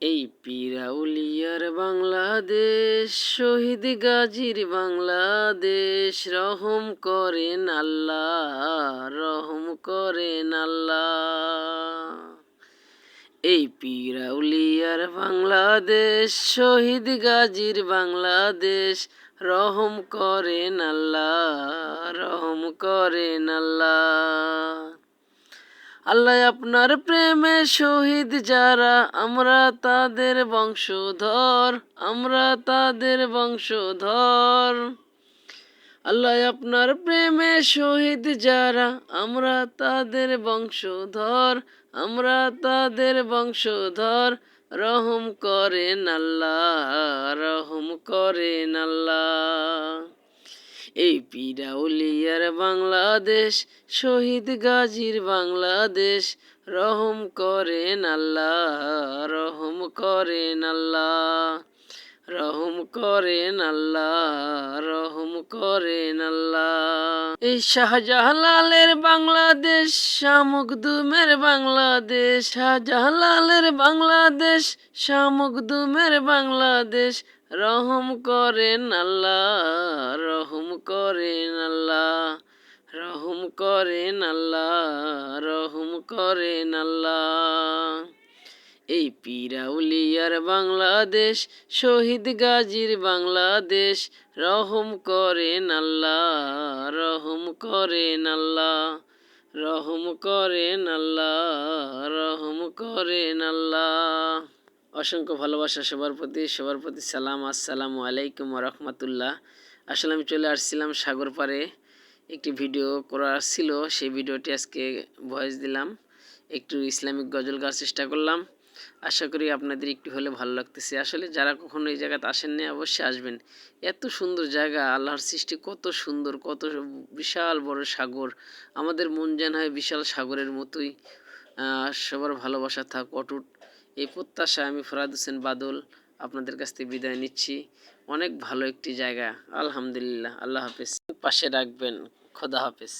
এই পিরাউলিয়ার বাংলাদেশ, শহীদ গাজীর বাংলাদেশ, রহম করেন আল্লাহ, রহম করেন আল্লাহ। এই পিরাউলিয়ার বাংলাদেশ, শহীদ গাজীর বাংলাদেশ, রহম করেন আল্লাহ, রহম করেন আল্লাহ। আল্লাহ আপনার প্রেমে শহীদ যারা, আমরা তাদের বংশধর, আমরা তাদের বংশধর। আল্লাহ আপনার প্রেমে শহীদ যারা, আমরা তাদের বংশধর, আমরা তাদের বংশধর। রহম করেন আল্লাহ, রহম করেন আল্লাহ। এই পিরাউলিয়ার বাংলাদেশ, শহীদ গাজীর বাংলাদেশ। রহম করেন আল্লাহ, রহম করেন আল্লাহ, রহম করেন আল্লাহ, রহম করেন আল্লাহ। এই শাহজাহালালের বাংলাদেশ, শামুকদুমের বাংলাদেশ। শাহজাহালালের বাংলাদেশ, শামুকদুমের বাংলাদেশ। রহম করেন আল্লাহ, রহম করেন আল্লাহ, রহম করেন আল্লাহ, রহম করেন আল্লাহ। এই পিরাউলিয়ার বাংলাদেশ, শহীদ গাজীর বাংলাদেশ, রহম করেন আল্লাহ, রহম করেন আল্লাহ, রহম করেন আল্লাহ, রহম করেন আল্লাহ। অসংখ্য ভালোবাসা, সবার প্রতি সবার প্রতি সালাম, আসসালামু আলাইকুম রহমতুল্লাহ। আসলে আমি চলে আসছিলাম সাগর পাড়ে একটি ভিডিও করা ছিল, সেই ভিডিওটি আজকে ভয়েস দিলাম। একটু ইসলামিক গজল গাওয়ার চেষ্টা করলাম। আশা করি আপনাদের একটু হলে ভালো লাগতেছে। আসলে যারা কখনো এই জায়গাতে আসেননি, অবশ্যই আসবেন। এত সুন্দর জায়গা, আল্লাহর সৃষ্টি কত সুন্দর, কত বিশাল বড় সাগর। আমাদের মন যেন হয় বিশাল সাগরের মতোই। সবার ভালোবাসা থাক, অটুট এই প্রত্যাশা আমি ফরাদ হোসেন বাদল আপনাদের কাছ থেকে বিদায় নিচ্ছি। অনেক ভালো একটি জায়গা। আলহামদুলিল্লাহ। আল্লাহ হাফিজ। পাশে রাখবেন। খোদা হাফিজ।